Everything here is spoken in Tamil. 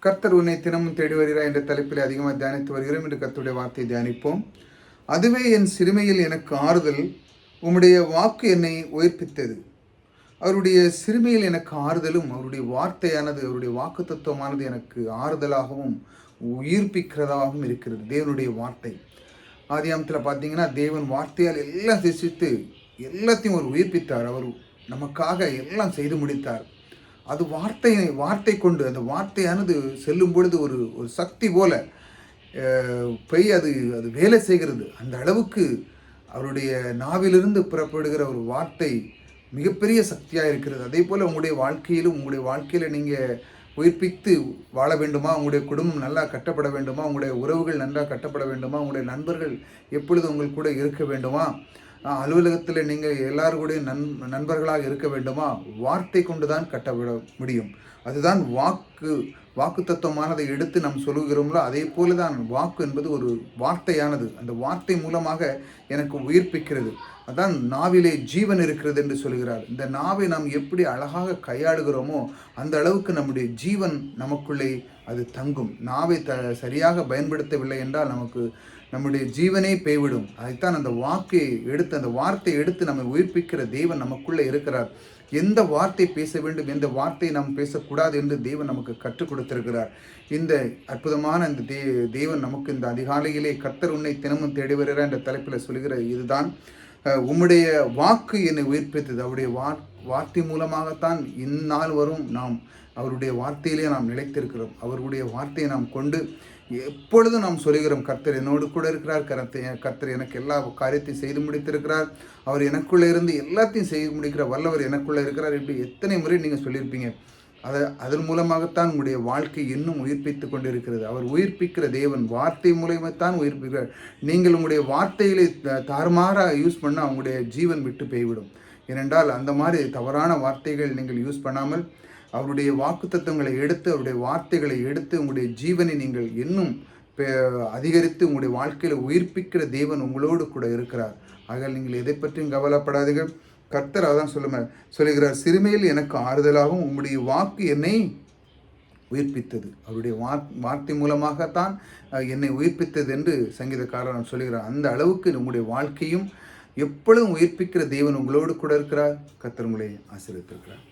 கர்த்தர் உன்னை தினமும் தேடி வருகிறார் என்ற தலைப்பில் அதிகமாக தியானித்து வருகிறோம். என்று கர்த்தருடைய வார்த்தையை தியானிப்போம். அதுவே என் சிறுமையில் எனக்கு ஆறுதல். உம்முடைய வாக்கு என்னை உயிர்ப்பித்தது. அவருடைய சிறுமையில் எனக்கு ஆறுதலும் அவருடைய வார்த்தையானது அவருடைய வாக்கு தத்துவமானது எனக்கு ஆறுதலாகவும் உயிர்ப்பிக்கிறதாகவும் இருக்கிறது. தேவனுடைய வார்த்தை. ஆதியாமத்தில் பார்த்தீங்கன்னா தேவன் வார்த்தையால் எல்லாம் சிசித்து எல்லாத்தையும் அவர் உயிர்ப்பித்தார். அவர் நமக்காக எல்லாம் செய்து முடித்தார். அது வார்த்தை வார்த்தை கொண்டு அந்த வார்த்தையானது செல்லும் பொழுது ஒரு ஒரு சக்தி போல போய் அது அது வேலை செய்கிறது. அந்த அளவுக்கு அவருடைய நாவிலிருந்து புறப்படுகிற ஒரு வார்த்தை மிகப்பெரிய சக்தியாக இருக்கிறது. அதே போல் உங்களுடைய வாழ்க்கையிலும் உங்களுடைய வாழ்க்கையில் நீங்கள் உயிர்ப்பித்து வாழ வேண்டுமா? உங்களுடைய குடும்பம் நல்லா கட்டப்பட வேண்டுமா? உங்களுடைய உறவுகள் நன்றாக கட்டப்பட வேண்டுமா? உங்களுடைய நண்பர்கள் எப்பொழுது உங்கள் கூட இருக்க வேண்டுமா? அலுவலகத்தில் நீங்கள் எல்லாரும் கூட நண்பர்களாக இருக்க வேண்டுமா? வார்த்தை கொண்டு தான் கட்டப்பட முடியும். அதுதான் வாக்கு வாக்கு தத்துவமானதை எடுத்து நாம் சொல்லுகிறோம்லோ அதே போல தான் வாக்கு என்பது ஒரு வார்த்தையானது. அந்த வார்த்தை மூலமாக எனக்கு உயிர்ப்பிக்கிறது. அதான் நாவிலே ஜீவன் இருக்கிறது என்று சொல்கிறார். இந்த நாவை நாம் எப்படி அழகாக கையாளுகிறோமோ அந்த அளவுக்கு நம்முடைய ஜீவன் நமக்குள்ளே அது தங்கும். நாவை த சரியாக பயன்படுத்தவில்லை என்றால் நமக்கு நம்முடைய ஜீவனே போய்விடும். அதைத்தான் அந்த வாக்கை எடுத்து அந்த வார்த்தை எடுத்து நம்மை உயிர்ப்பிக்கிற தெய்வன் நமக்குள்ளே இருக்கிறார். எந்த வார்த்தை பேச வேண்டும் எந்த வார்த்தையை நாம் பேசக்கூடாது என்று தேவன் நமக்கு கற்றுக் கொடுத்திருக்கிறார். இந்த அற்புதமான இந்த தே தேவன் நமக்கு இந்த அதிகாலையிலே கத்தர் உன்னை தினமும் தேடி வருகிறார் என்ற தலைப்பில் சொல்கிற இதுதான். உம்முடைய வாக்கு என்னை உயிர்ப்பித்தது. அவருடைய வா வார்த்தை மூலமாகத்தான் இந்நாள் வரும் நாம் அவருடைய வார்த்தையிலே நாம் நிலைத்திருக்கிறோம். அவருடைய வார்த்தையை நாம் கொண்டு எப்பொழுதும் நாம் சொல்லுகிறோம் கர்த்தர் என்னோடு கூட இருக்கிறார் கரத்தை கர்த்தர் எனக்கு எல்லா காரியத்தையும் செய்து முடித்திருக்கிறார். அவர் எனக்குள்ளே இருந்து எல்லாத்தையும் செய்து முடிக்கிற வல்லவர் எனக்குள்ளே இருக்கிறார் இப்படி எத்தனை முறை நீங்கள் சொல்லியிருப்பீங்க. அதை அதன் மூலமாகத்தான் உங்களுடைய வாழ்க்கை இன்னும் உயிர்ப்பித்து கொண்டிருக்கிறது. அவர் உயிர்ப்பிக்கிற தேவன் வார்த்தை மூலியமாகத்தான் உயிர்ப்பிக்கிறார். நீங்கள் உங்களுடைய வார்த்தைகளை தாறுமாறாக யூஸ் பண்ணால் அவங்களுடைய ஜீவன் விட்டு போய்விடும். ஏனென்றால் அந்த மாதிரி தவறான வார்த்தைகள் நீங்கள் யூஸ் பண்ணாமல் அவருடைய வாக்குத்தத்தங்களை எடுத்து அவருடைய வார்த்தைகளை எடுத்து உங்களுடைய ஜீவனை நீங்கள் இன்னும் அதிகரித்து உங்களுடைய வாழ்க்கையில் உயிர்ப்பிக்கிற தேவன் உங்களோடு கூட இருக்கிறார். ஆக நீங்கள் எதை பற்றியும் கவலைப்படாதீர்கள். கர்த்தர் அதான் சொல்லுங்க சொல்லுகிறார் சிறுமையில் எனக்கு ஆறுதலாகவும் உங்களுடைய வாக்கு என்னை உயிர்ப்பித்தது. அவருடைய வார் வார்த்தை மூலமாகத்தான் என்னை உயிர்ப்பித்தது என்று சங்கீதக்காரன் சொல்கிறார் அந்த அளவுக்கு உங்களுடைய வாழ்க்கையும் எப்பொழுதும் உயிர்ப்பிக்கிற தேவன் உங்களோடு கூட இருக்கிறார். கர்த்தர் உங்களை ஆசீர்வதித்திருக்கிறார்.